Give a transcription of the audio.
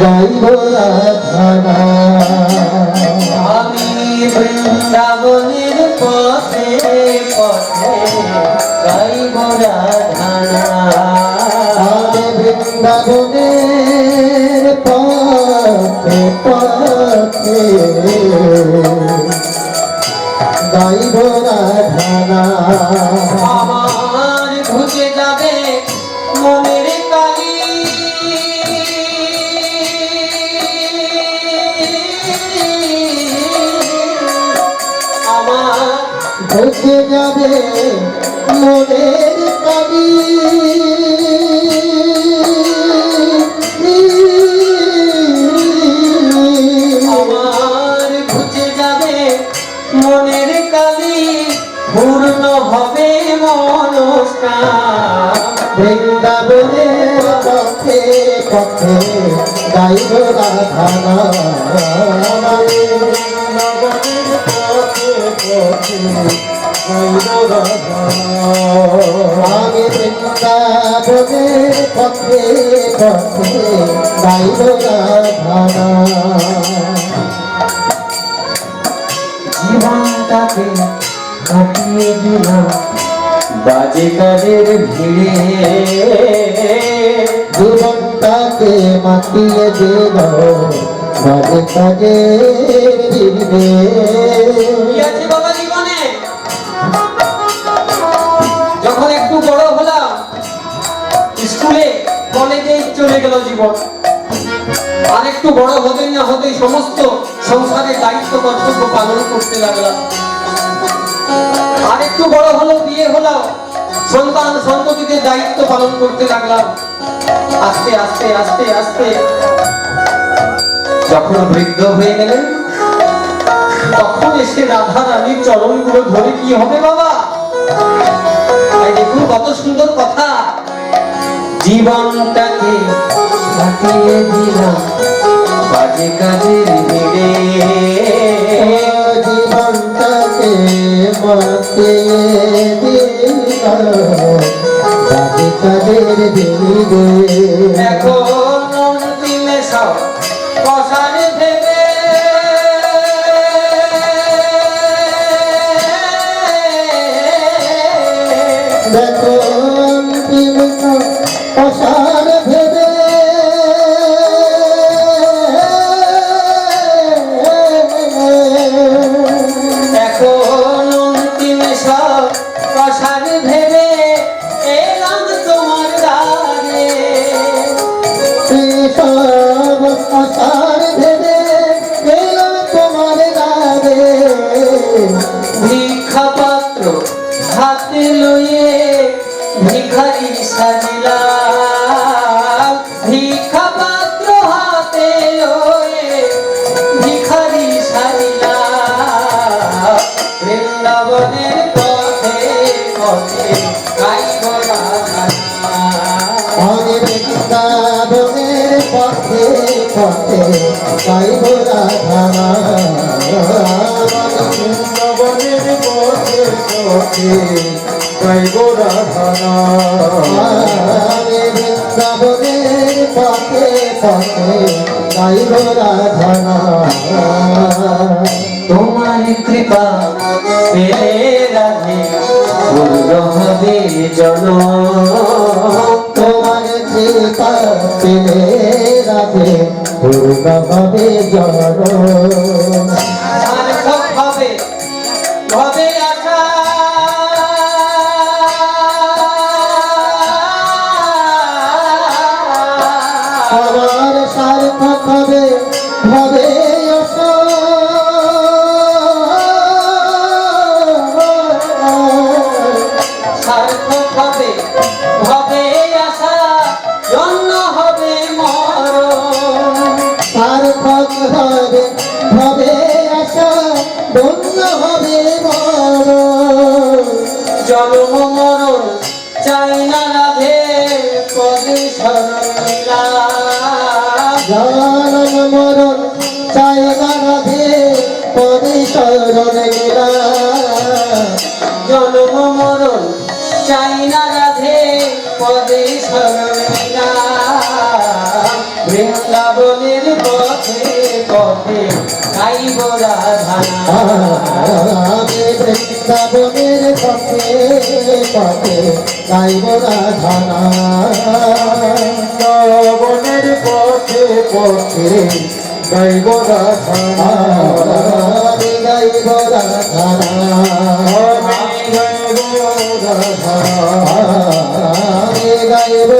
গাইব রাধানা আমি বৃন্দাবনের পথে পথে বৃন্দাবনের পথে পথে। গাইব রাধানা আমার ঘুচে ঘুচে যাবে মনের কবি। আমার ঘুচে যাবে মনের কালি, পূর্ণ হবে মনস্কার বৃন্দাবনের পথে পথে গাইব রাধানা আমি বৃন্দাবনের পথে পথে কাটিয়ে দিলাম বাজে কাজের ভিড়ে। জীবনটাকে মাতিয়ে দিল বাজে কাজের আর একটু বড় না হতেই সমস্ত সংসারের দায়িত্ব কর্তব্য পালন করতে লাগলাম। আর একটু বড় হলো, বিয়ে সন্তান সন্ততিদের দায়িত্ব পালন করতে লাগলাম। আস্তে আস্তে আস্তে আস্তে। যখন বৃদ্ধ হয়ে গেলেন, তখন এসে রাধা রানীর চরণগুলো ধরে, কি হবে বাবা? দেখুন, কত সুন্দর কথা। জীবনটাকে কাটিয়ে দিলাম বাজে কাজের ভিড়ে জীবনটাকে মাতিয়ে দিল। বাজে কাজের দিবে এখন অন্তিমে সব কষারে ভেবে দেখো অসার ভেবে এলাম তোমার গাবে ভিক্ষা পাত্র হাতে লইয়ে ভিখারি সাজিলাম বৃন্দাবনের পথে পথে গাইব রাধা আমি বৃন্দাবনের পথে তোমার কৃপা পেলে তোমার কৃপা পেলে রাধে। পূর্ণ হবে জন হবে হবে আশা। আমার জনম মরণ চায় না রাধে পদে শরণ গেলা জন্ম মরণ, চাই না রাধে পদে শরণ মিলাম। বৃন্দাবনের পথে পথে গাইব আমি বৃন্দাবনের পথে পথে গাইব পথে গাইব আমি গাইব রাধানা আমি গাইব রাধা। আমি গাইব